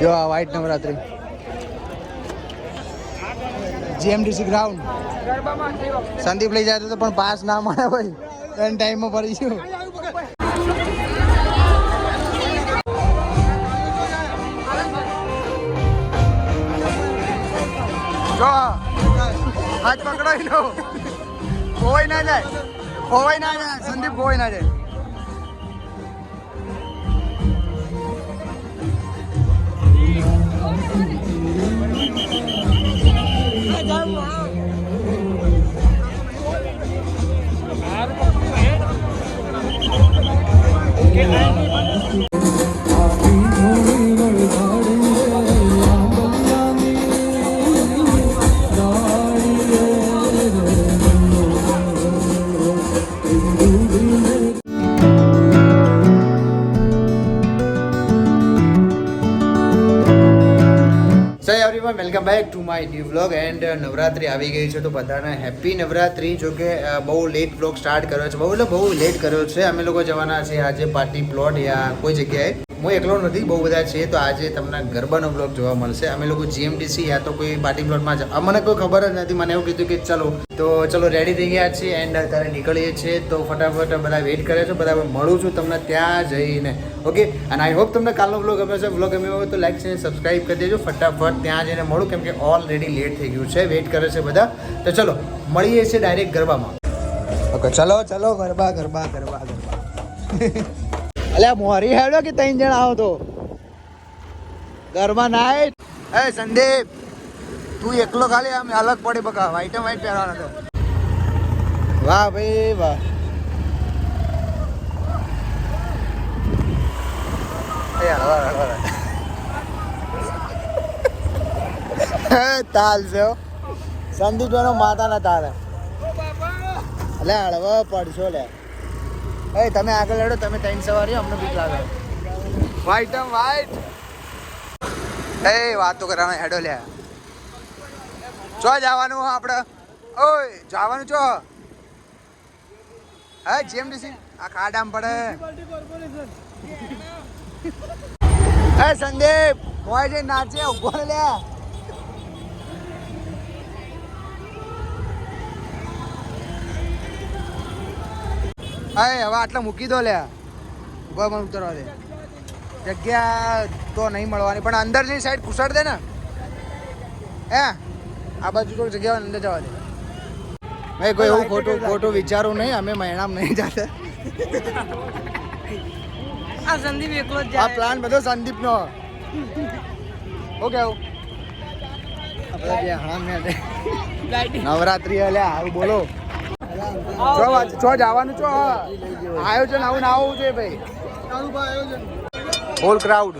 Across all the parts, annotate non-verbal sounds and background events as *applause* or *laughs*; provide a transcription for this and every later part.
જો આ white Navratri. GMDC ground Sandeep લઈ જાય તો પણ પાસ ના મળે ભાઈ. ત્રણ ટાઈમમાં ફરીશું જો, હાથ પકડાઈ લો. ખોવાઈ ના જાય. ખોવાઈ ના જાય. સંદીપ ખોવાઈ ના જાય. I don't know. Everyone welcome back to my new vlog and Navratri આવી ગઈ છે, તો બધાને હેપી નવરાત્રી. જો કે બહુ લેટ વ્લોગ સ્ટાર્ટ કર્યો છે. બહુ એટલે બહુ લેટ કર્યો છે. અમે લોકો જવાના છીએ આજે પાર્ટી પ્લોટ યા કોઈ જગ્યાએ. હું એકલો નથી, બહુ બધા છે, તો આજે તમને ગરબાનો બ્લોગ જોવા મળશે. અમે લોકો જીએમટીસી યા તો કોઈ પાર્ટી પ્લોટમાં જ મને કોઈ ખબર જ નથી, મને એવું કીધું કે ચલો, તો ચલો રેડી થઈ ગયા છીએ એન્ડ અત્યારે નીકળીએ છીએ, તો ફટાફટ બધા વેઇટ કરે છે, બધા મળું છું તમને ત્યાં જઈને. ઓકે અને આઈ હોપ તમને કાલનો બ્લોગ ગમ્યો છે બ્લોગ ગમ્યો હોય તો લાઈક છે સબસ્ક્રાઈબ કરી દેજો. ફટાફટ ત્યાં જઈને મળું, કેમ કે ઓલરેડી લેટ થઈ ગયું છે વેઇટ કરે છે બધા. તો ચલો, મળીએ છીએ ડાયરેક્ટ ગરબામાં. ઓકે ચલો ચલો, ગરબા ગરબા ગરબા ગરબા. *laughs* અલ્યા, મોરી હેડો કે ત્રણ જણ આવો તો? ઘરમાં નાઈટ એ સંદીપ, તું એકલો ખાલી આમ અલગ પડી બકા વ્હાઈટ વાઈટ પહેરવાનો તો. વાહ ભાઈ, વાહ. તાલ છે. સંદીપ માતા ના તારે એટલે હળવા પડશો લે. એ તમે આગળ લડો તમે ત્રણ સવારી અમને બીક લાગે. વ્હાઈટ એમ વ્હાઈટ એ વાતો કરવાનો હેડો લે. ચો જવાનું આપણે ઓય જવાનું ચો. હે જીએમડીસી આ ખાડામ પડે. હે સંદીપ મોય જઈ નાચે ઊભો લે. હવે આટલા મૂકી દો લે. ઊભા પણ ઉતરવા દે. જગ્યા તો નહીં મળવાની પણ અંદરની સાઈડ ઘુસાડ દે ને. હે? આ બાજુ તો જગ્યા અંદર જવા દે. ભાઈ કોઈ એવું ખોટું ખોટું વિચારું નહીં અમે મહિનામ નહીં જાતે. આ સંદીપ એકલો જ આ પ્લાન બધો સંદીપનો. ઓકે આપણે બે હા મેં નવરાત્રી એટલે આવું બોલો. ચો જવાનું ચો આયોજન આવું ના આવવું જોઈએ ભાઈ. હોલ ક્રાઉડ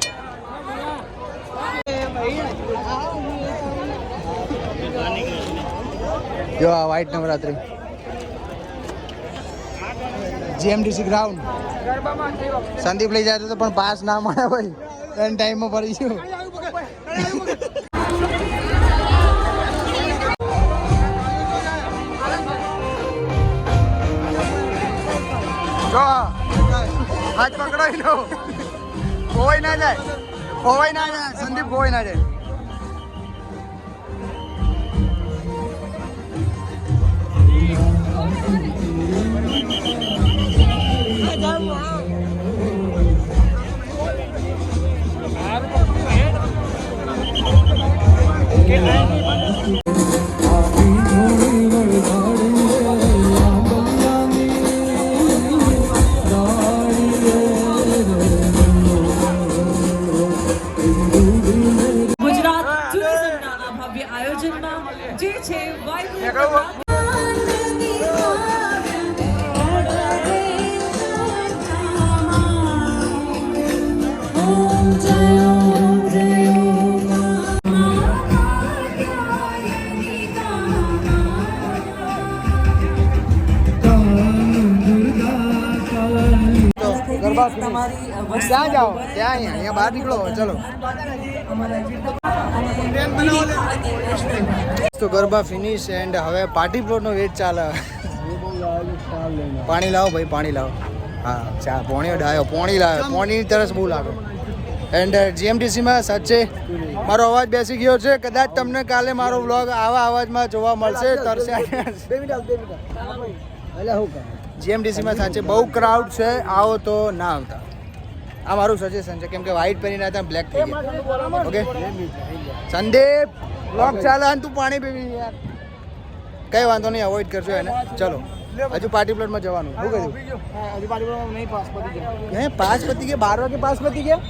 જો આ white Navratri. GMDC ground Sandeep લઈ જાય તો પણ પાસ ના મળે ભાઈ. ત્રણ ટાઈમમાં ફરીશું જો, હાથ પકડાઈ નો ખોવાઈ ના જાય. ખોવાઈ ના જાય. સંદીપ ખોવાઈ ના જાય. ગુજરાત ક્યાં જાઓ ત્યાં અહીંયા અહીંયા બહાર નીકળો ચલો. તો ગરબા ફિનિશ એન્ડ હવે પાર્ટી પ્લોટનો વેટ ચાલે. પાણી લાવો ભાઈ પાણી લાવો. હા ચા પોણી ડાયો પોણી લાવ્યો પોણીની તરસ બહુ લાગે. એન્ડ જીએમટીસીમાં સાચે મારો અવાજ બેસી ગયો છે કદાચ તમને કાલે મારો વ્લોગ આવા અવાજમાં જોવા મળશે તરસ્યા જીએમટીસીમાં સાચે બહુ ક્રાઉડ છે આવો તો ના આવતા. આ મારું સજેશન છે કેમ કે વ્હાઈટ પહેરીને હતા બ્લેક થઈ ગયા. ઓકે સંદીપ લોક ચાલે અને તું પાણી પીવી યાર. કઈ વાંધો નહીં અવોઇડ કરજો એને. ચલો. હજુ પાર્ટી પ્લોટમાં જવાનું. શું કહ્યું હે પાસ પતી ગયા. બાર વાગે પાસ પતી ગયા?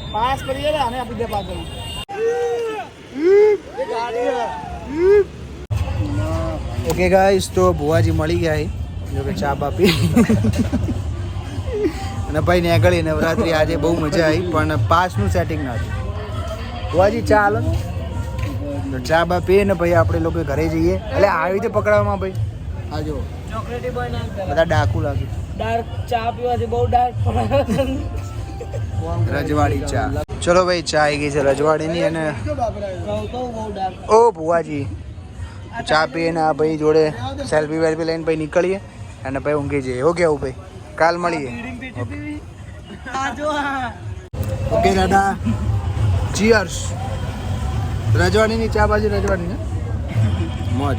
ઓકે ગાઈસ તો ભુવાજી મળી ગયા. જો કે ચા બા પી અને ભાઈ નીકળી નવરાત્રી આજે બહુ મજા આવી પણ પાસનું સેટિંગ ના થયું ભુવાજી ચા હાલો ને. ચા બા પીએ ને ભાઈ આપણે લોકો ઘરે જઈએ. એટલે આવી રીતે પકડાવવામાં ભાઈ. આ જો ચોકલેટી બોય ના બધા ડાકુ લાગે. ડાર્ક ચા પીવાથી બહુ ડાર્ક રજવાડી ચા. ચલો ભાઈ ચા આવી ગઈ છે રજવાડીની અને ઓ ભુવાજી ચા પીએ ને આ ભાઈ જોડે સેલ્ફી વેલ્ફી લઈને ભાઈ નીકળીએ અને ભાઈ ઊંઘી જઈએ. હો કેવું ભાઈ? કાલ મળીએ. હા ઓકે દાદા ચીયર્સ રજવાડીની ચા બાજુ રજવાડી ને મોજ.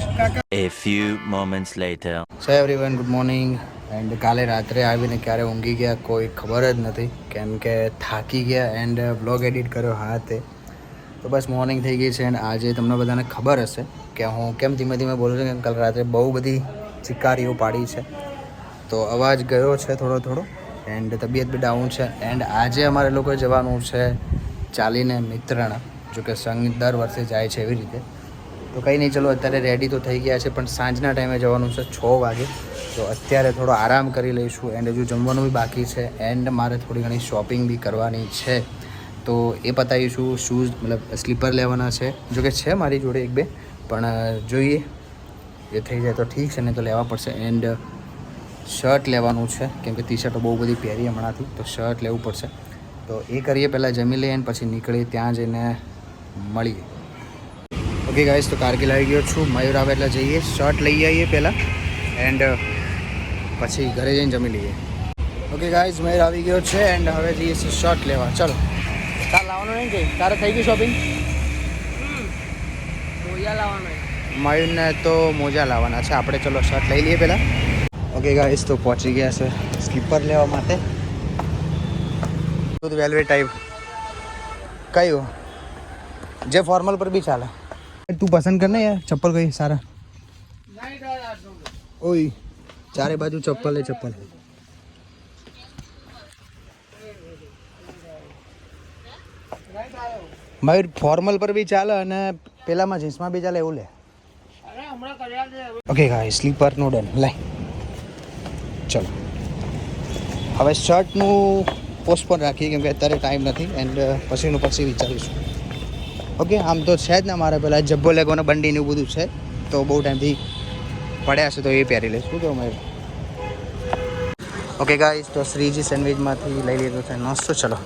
A few moments later. So everyone good morning and કાલે રાત્રે આવીને ક્યારે ઊંઘી ગયા કોઈ ખબર જ નથી. કેમ કે થાકી ગયા એન્ડ બ્લોગ એડિટ કર્યો હાથે. તો બસ મોર્નિંગ થઈ ગઈ છે એન્ડ આજે તમને બધાને ખબર હશે કે હું કેમ ધીમે ધીમે બોલું છું કેમ કાલ રાત્રે બહુ બધી ચિકારીઓ પાડી છે. તો અવાજ ગયો છે થોડો થોડો. એન્ડ તબિયત બી ડાઉન છે. એન્ડ આજે અમારે લોકો જવાનું છે ચાલીને મિત્રણા. જો કે સંગ દર વર્ષે જાય છે એવી રીતે. તો કંઈ નહીં, ચલો અત્યારે રેડી તો થઈ ગયા છે, પણ સાંજના ટાઈમે જવાનું છે છ વાગે. તો અત્યારે થોડો આરામ કરી લઈશું. એન્ડ હજુ જમવાનું બી બાકી છે. એન્ડ મારે થોડી ઘણી શોપિંગ બી કરવાની છે. તો એ પતાવીશું શૂઝ મતલબ સ્લીપર લેવાના છે. જો કે છે મારી જોડે એક બે. પણ જોઈએ. એ થઈ જાય તો ઠીક છે ને તો લેવા પડશે. એન્ડ શર્ટ લેવાનું છે. કેમ કે ટી શર્ટો બહુ બધી પહેરી હમણાંથી તો શર્ટ લેવું પડશે. તો એ કરીએ પહેલાં જમી લઈએ અને પછી નીકળી ત્યાં જઈને મળીએ. ઓકે ગાઈસ તો કારગીલ આવી ગયો છું. મયુર આવે એટલે જઈએ. શર્ટ લઈ આવીએ પહેલાં એન્ડ પછી ઘરે જઈને જમી લઈએ. ઓકે ગાઈસ મયુર આવી ગયો છે એન્ડ હવે જઈએ છીએ શર્ટ લેવા. ચલો. તાર લાવવાનું નહીં કે? તારે થઈ ગયું શોપિંગ મોજા લાવવાનો મયુરને તો મોજા લાવવાના છે. આપણે ચલો શર્ટ લઈ લઈએ પહેલાં. ઓકે ગાઈસ તો પહોંચી ગયા છે સ્લીપર લેવા માટે. વેલવે ટાઈપ કયું? જે ફોર્મલ પર બી ચાલે. તું પસંદ કર ને યાર ચપ્પલ કઈ સારા. ઓય ચારે બાજુ ચપ્પલ એ ચપ્પલ. મયુર ફોર્મલ પર બી ચાલે અને પેલામાં જીન્સમાં બી ચાલે એવું લે. ઓકે ગાઈસ સ્લીપર નો ડન. લાય. ચલો. હવે શર્ટનું પોસ્ટપોન રાખીએ કેમ કે અત્યારે ટાઈમ નથી એન્ડ પછીનું પછી વિચારીશું. ઓકે આમ તો છે જ ને મારે પહેલાં જબ્બો લેગોને બંડીને એવું બધું છે, તો બહુ ટાઈમથી પડ્યા છે તો એ પહેરી લઈશ. તો અમે ઓકે ગાઈસ તો શ્રીજી સેન્ડવિચમાંથી લઈ લીધો છે નાસ્તો ચલો.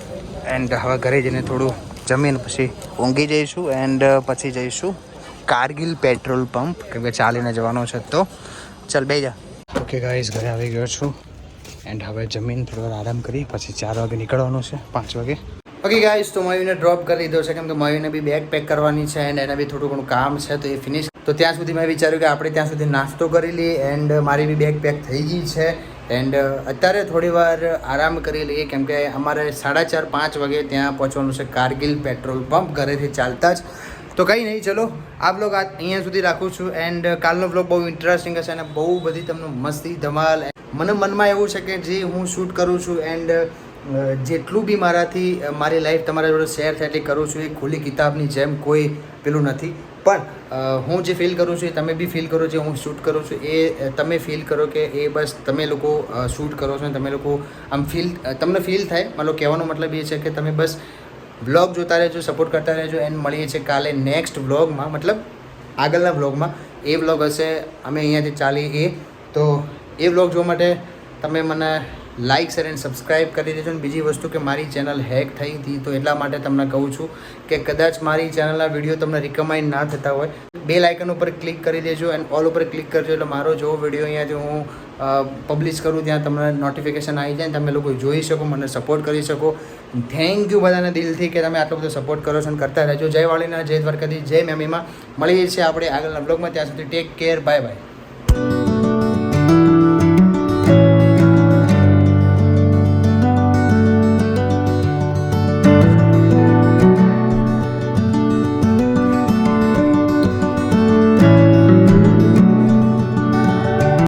એન્ડ હવે ઘરે જઈને થોડું જમીને પછી ઊંઘી જઈશું એન્ડ પછી જઈશું. કારગિલ પેટ્રોલ પંપ, કેમ કે ચાલીને જવાનો છે તો. ચાલ બે જા. ઓકે ગાઈઝ ઘરે આવી ગયો છું. એન્ડ હવે જમીન થોડો વાર આરામ કરી, પછી ચાર વાગે નીકળવાનું છે, પાંચ વાગે. ઓકે ગાઈઝ તો મયુને ડ્રોપ કરી દીધો છે, કેમ કે મયુને બી બેગ પેક કરવાની છે એન્ડ એને બી થોડું ઘણું કામ છે, તો એ ફિનિશ તો ત્યાં સુધી મેં વિચાર્યું કે આપણે ત્યાં સુધી નાસ્તો કરી લઈએ એન્ડ મારી બી બેગ પેક થઈ ગઈ છે. એન્ડ અત્યારે થોડી વાર આરામ કરી લઈએ, કેમ કે અમારે સાડા ચાર, પાંચ વાગે ત્યાં પહોંચવાનું છે, કારગિલ પેટ્રોલ પંપ, ઘરેથી ચાલતા જ. તો કંઈ નહીં, ચલો. આ બ્લોગ આ અહીંયા સુધી રાખું છું એન્ડ કાલનો બ્લોગ બહુ ઇન્ટરેસ્ટિંગ હશે અને બહુ બધી તમને મસ્તી, ધમાલ મને મનમાં એવું છે કે જે હું શૂટ કરું છું એન્ડ જેટલું બી મારાથી મારી લાઈફ તમારા જોડે શેર થાય એટલી કરું છું, એ ખુલ્લી કિતાબની જેમ કોઈ પેલું નથી. પણ હું જે ફીલ કરું છું એ તમે બી ફીલ કરો જે હું શૂટ કરું છું, એ તમે ફીલ કરો કે એ બસ તમે લોકો શૂટ કરો છો ને તમે લોકો આમ ફીલ તમને ફીલ થાય મારો કહેવાનો મતલબ એ છે કે તમે બસ વ્લોગ જોતા રહેજો સપોર્ટ કરતા રહેજો. એન્ડ મળીએ છીએ કાલે નેક્સ્ટ વ્લોગમાં મતલબ આગળના વ્લોગમાં એ વ્લોગ હશે, અમે અહીંયાથી ચાલી એ, તો એ વ્લોગ જોવા માટે તમે મને લાઇક શેર એન્ડ સબસ્ક્રાઇબ કરી દેજો. અને બીજી વસ્તુ કે મારી ચેનલ હેક થઈ હતી, તો એટલા માટે તમને કહું છું કે કદાચ મારી ચેનલના વીડિયો તમને રિકમેન્ડ ના થતા હોય, બે લાઇકન ઉપર ક્લિક કરી દેજો. એન્ડ ઓલ ઉપર ક્લિક કરજો. એટલે મારો જો વીડિયો અહીંયાથી હું પબ્લિશ કરું ત્યાં તમને નોટિફિકેશન આવી જાય તમે લોકો જોઈ શકો, મને સપોર્ટ કરી શકો. થેન્ક યુ બધાને દિલથી કે તમે આટલો બધો સપોર્ટ કરો છો અને કરતા રહેજો. જય વાળીના જય દ્વારકાથી જય મેમીમાં મળીએ છીએ આપણે આગળના બ્લોગમાં ત્યાં સુધી ટેક કેર બાય બાય